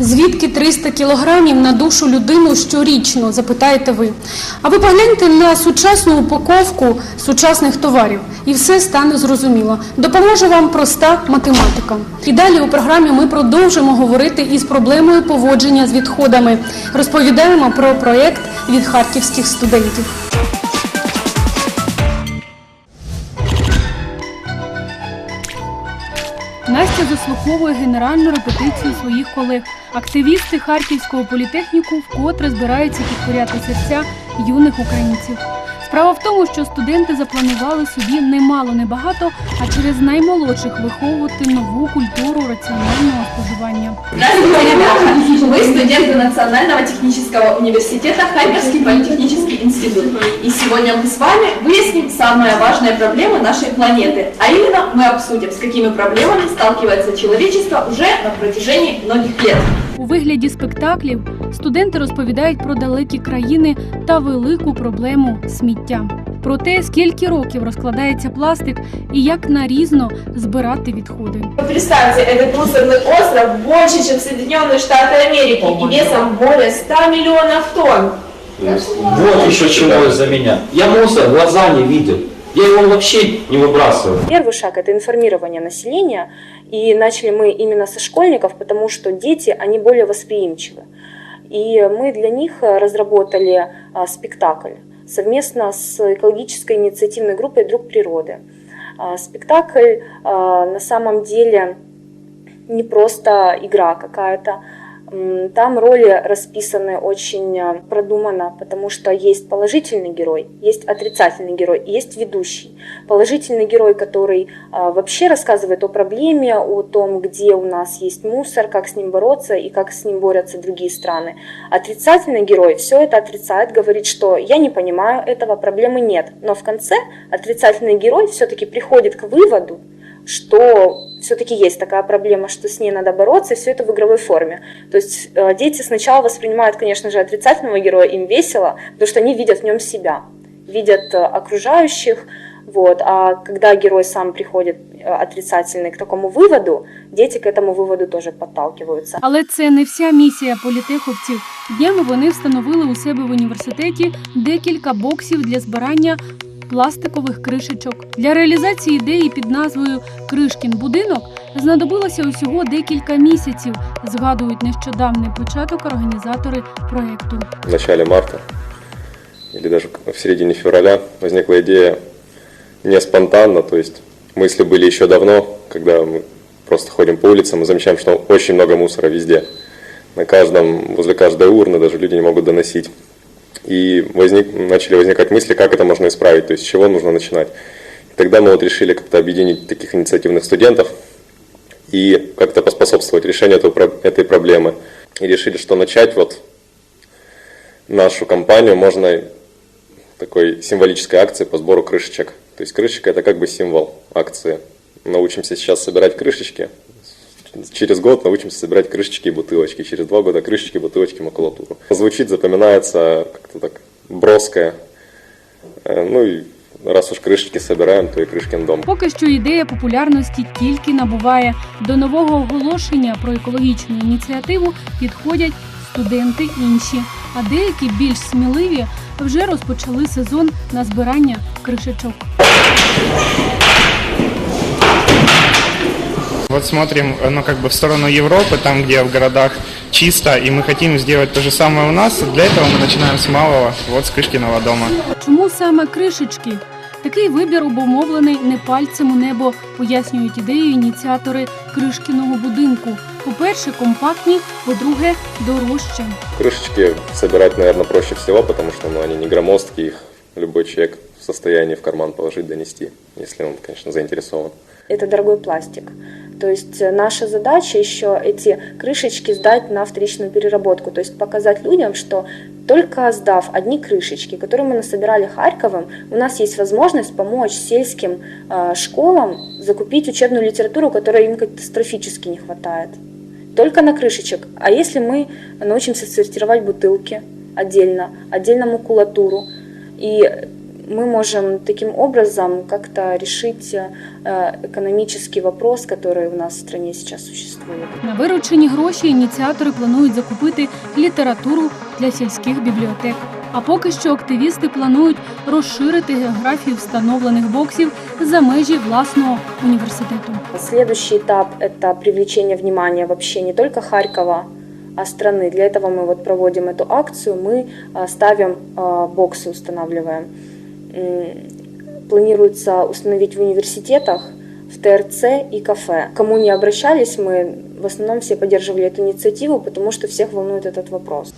Звідки 300 кілограмів на душу людину щорічно, запитаєте ви. А ви погляньте на сучасну упаковку сучасних товарів, і все стане зрозуміло. Допоможе вам проста математика. І далі у програмі ми продовжимо говорити із проблемою поводження з відходами. Розповідаємо про проєкт від харківських студентів. Настя заслуховує генеральну репетицію своїх колег. Активісти Харківського політехніку вкотре збираються підкоряти серця юних українців. Справа в тому, що студенти запланували собі немало небагато, а через наймолодших виховувати нову культуру раціонального споживання. Здравствуйте, ребята! Вы студенты Национального технического университета Харьковский политехнический институт. И сегодня мы с вами выясним самые важные проблемы нашей планеты. А именно мы обсудим, с какими проблемами сталкивается человечество уже на протяжении многих лет. У вигляді спектаклів студенти розповідають про далекі країни та велику проблему сміття. Про те, скільки років розкладається пластик і як нарізно збирати відходи. Представьте, этот мусорный остров больше, чем Соединенные Штаты Америки и весом более 100 миллионов тонн. Вот еще чего из-за меня. Я мусор в глаза не видел. Я его вообще не выбрасываю. Первый шаг – это информирование населения, и начали мы именно со школьников, потому что дети, они более восприимчивы. И мы для них разработали а, спектакль совместно с экологической инициативной группой «Друг природы». А, Спектакль а, на самом деле не просто игра какая-то, Там роли расписаны очень а, продуманно, потому что есть положительный герой, есть отрицательный герой, есть ведущий. Положительный герой, который а, вообще рассказывает о проблеме, о том, где у нас есть мусор, как с ним бороться и как с ним борются другие страны. Отрицательный герой все это отрицает, говорит, что я не понимаю этого, проблемы нет. Но в конце отрицательный герой все-таки приходит к выводу, что все-таки есть такая проблема, что с ней надо бороться, и все это в игровой форме. То есть э, дети сначала воспринимают, конечно же, отрицательного героя, им весело, потому что они видят в нем себя, видят э, окружающих, вот. А когда герой сам приходит э, отрицательный к такому выводу, дети к этому выводу тоже подталкиваются. Але це не вся місія політеховців. Днями вони встановили у себе в університеті декілька боксів для збирання пластикових кришечок. Для реалізації ідеї під назвою Кришкін будинок знадобилося усього декілька місяців, згадують нещодавний початок організатори проєкту. в начале марта или даже в середине февраля возникла идея не спонтанно, то есть мысли были еще давно, когда мы просто ходим по улицам и замечаем, что очень много мусора везде. На каждом, возле каждой урны даже люди не могут доносить. И возник, начали возникать мысли, как это можно исправить, то есть с чего нужно начинать. И тогда мы вот решили как-то объединить таких инициативных студентов и как-то поспособствовать решению этой, про- этой проблемы. И решили, что начать вот нашу компанию можно такой символической акции по сбору крышечек. То есть крышечка это как бы символ акции. Научимся сейчас собирать крышечки. Через год научимся собирать крышечки и бутылочки. Через два года крышечки, бутылочки, макулатуру. Звучит, запоминается как-то так броско. Э, Ну и раз уж крышечки собираем, то и крышкин дом. Поки що ідея популярності тільки набуває. До нового оголошення про екологічну ініціативу підходять студенти інші, а деякі більш сміливі вже розпочали сезон на збирання кришечок. Вот смотрим, ну, как бы в сторону Европы, там, где в городах чисто, и мы хотим сделать то же самое у нас. Для этого мы начинаем с малого, вот с Крышкиного дома. Чому саме кришечки? Такий вибір обумовлений не пальцем у небо, пояснюють ідею ініціатори Кришкіного будинку. По-перше, компактні, по-друге, дорожче. Крышечки собирать, наверное, проще всего, потому что ну, они не громоздкие, их любой человек в состоянии в карман положить, донести, если он, конечно, заинтересован. Это дорогой пластик. То есть э, наша задача еще эти крышечки сдать на вторичную переработку, то есть показать людям, что только сдав одни крышечки, которые мы насобирали Харьковым, у нас есть возможность помочь сельским э, школам закупить учебную литературу, которой им катастрофически не хватает. Только на крышечек. А если мы научимся сортировать бутылки отдельно, отдельно макулатуру, и мы можем таким образом как-то решить э, экономический вопрос, который у нас в стране сейчас существует. На виручені гроші ініціатори планують закупити літературу для сільських бібліотек. А поки що активісти планують розширити географію встановлених боксів за межі власного університету. Следующий этап – это привлечение внимания вообще не только Харькова, а страны. Для этого мы вот проводим эту акцию, мы а, ставим а, боксы, устанавливаем. Планируется установить в университетах, в ТРЦ и кафе. Кому не обращались, мы в основном все поддерживали эту инициативу, потому что всех волнует этот вопрос.